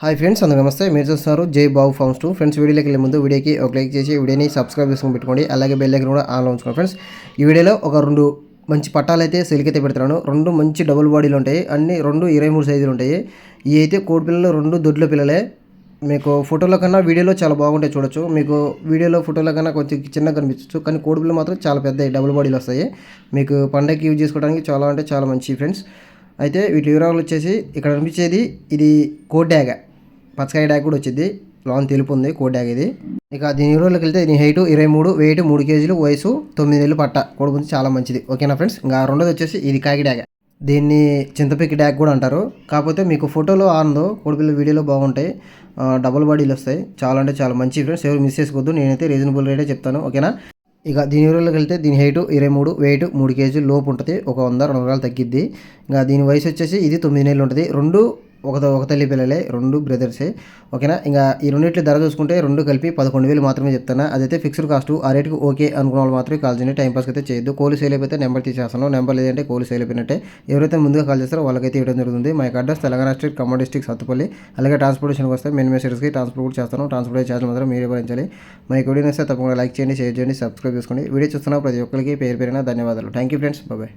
Hi friends అందరూ నమస్తే. మీరు చూస్తున్నారు జై బాబు ఫార్మ్స్ టూ. ఫ్రెండ్స్ వీడియోకి వెళ్ళే ముందు వీడియోకి ఒక లైక్ చేసి వీడియోని సబ్స్క్రైబ్ చేసుకుని పెట్టుకోండి. అలాగే బెల్ ఐకన్ కూడా ఆన్లో ఉంచుకోండి ఫ్రెండ్స్ ఈ వీడియోలో ఒక రెండు మంచి పట్టాలు అయితే సెలికైతే అయితే పెడుతున్నాను. రెండు మంచి డబుల్ బాడీలు ఉంటాయి. అన్ని రెండు ఇరవై మూడు సైజులు ఉంటాయి. ఇవి అయితే కోడి పిల్లలు రెండు దొడ్ల పిల్లలే. మీకు ఫోటోల కన్నా వీడియోలో చాలా బాగుంటాయి చూడొచ్చు. మీకు వీడియోలో ఫోటోల కన్నా కొంచెం చిన్నగా కనిపించచ్చు కానీ కోడి పిల్లలు మాత్రం చాలా పెద్ద డబుల్ బాడీలు వస్తాయి. మీకు పండగకి యూజ్ చేసుకోవడానికి చాలా అంటే చాలా మంచి ఫ్రెండ్స్ అయితే వీటి వివరాలు వచ్చేసి ఇక్కడ కనిపించేది ఇది కోడ్ పచ్చకాయ డ్యాగ్ కూడా వచ్చింది. లాన్ తెలుపు ఉంది కోడ్ డ్యాగ్ ఇది. ఇక దీని రోజులకి వెళ్తే దీని హైట్ ఇరవై మూడు వెయిట్ మూడు కేజీలు వయసు తొమ్మిది నెలలు పట్ట. కొడుకుంది చాలా మంచిది. ఓకేనా ఫ్రెండ్స్? ఇంకా రెండోది వచ్చేసి ఇది కాకి డ్యాగ్ దీన్ని చింతపిక్కి డ్యాగ్ కూడా అంటారు. కాకపోతే మీకు ఫోటోలో ఆనందో కోడిపిల్ల వీడియోలో బాగుంటాయి. డబుల్ బాడీలు వస్తాయి. చాలా అంటే చాలా మంచి ఫ్రెండ్స్. ఎవరు మిస్ చేసుకోవద్దు. నేనైతే రీజనబుల్ రేటే చెప్తాను. ఓకేనా? ఇక దీని ఊరిలోకి వెళ్తే దీని హైట్ ఇరవై మూడు వెయిట్ మూడు కేజీలు లోపు ఉంటుంది. ఒక వంద రెండు వందలు తగ్గిద్ది. ఇంకా దీని వయసు వచ్చేసి ఇది తొమ్మిది నెలలు ఉంటుంది. రెండు ఒక ఒక తల్లి పిల్లలే రెండు బ్రదర్సే ఓకేనా? ఇంకా ఈ రెండింటి ధర చూసుకుంటే రెండు కలిపి పదకొండు వేలు మాత్రమే చెప్తాను అదైతే ఫిక్స్డ్ కాస్ట్ ఆ రేటుకి ఓకే అనుకున్న వాళ్ళు మాత్రమే కాల్ చేయండి. టైం పాస్ అయితే చేయొద్దు. కోలు సేల్ అయిపోతే నెంబర్ తీసేస్తాను నెంబర్ లేదంటే కోలు సేల్ అయిపోయినట్టే. ఎవరైతే ముందుగా కాల్ చేస్తారో వాళ్ళకైతే ఇవ్వడం జరుగుతుంది. మా యొక్క address Telangana state Khammam district Sathupalli. అలాగే ట్రాన్స్పోర్టేషన్కి వస్తే మెయిన్ మెసేజ్కి ట్రాన్స్పోర్ట్ కూడా చేస్తాను ట్రాన్స్పోర్ట్ ఛార్జ్ మాత్రం మీరే భరించాలి. మా యొక్క వీడియో వస్తే తప్పకుండా లైక్ చేయండి షేర్ చేయండి సబ్స్క్రైబ్ చేసుకోండి. వీడియో చూస్తున్న ప్రతి ఒక్కరికి పేరు పేరున ధన్యవాదాలు. Thank you friends bye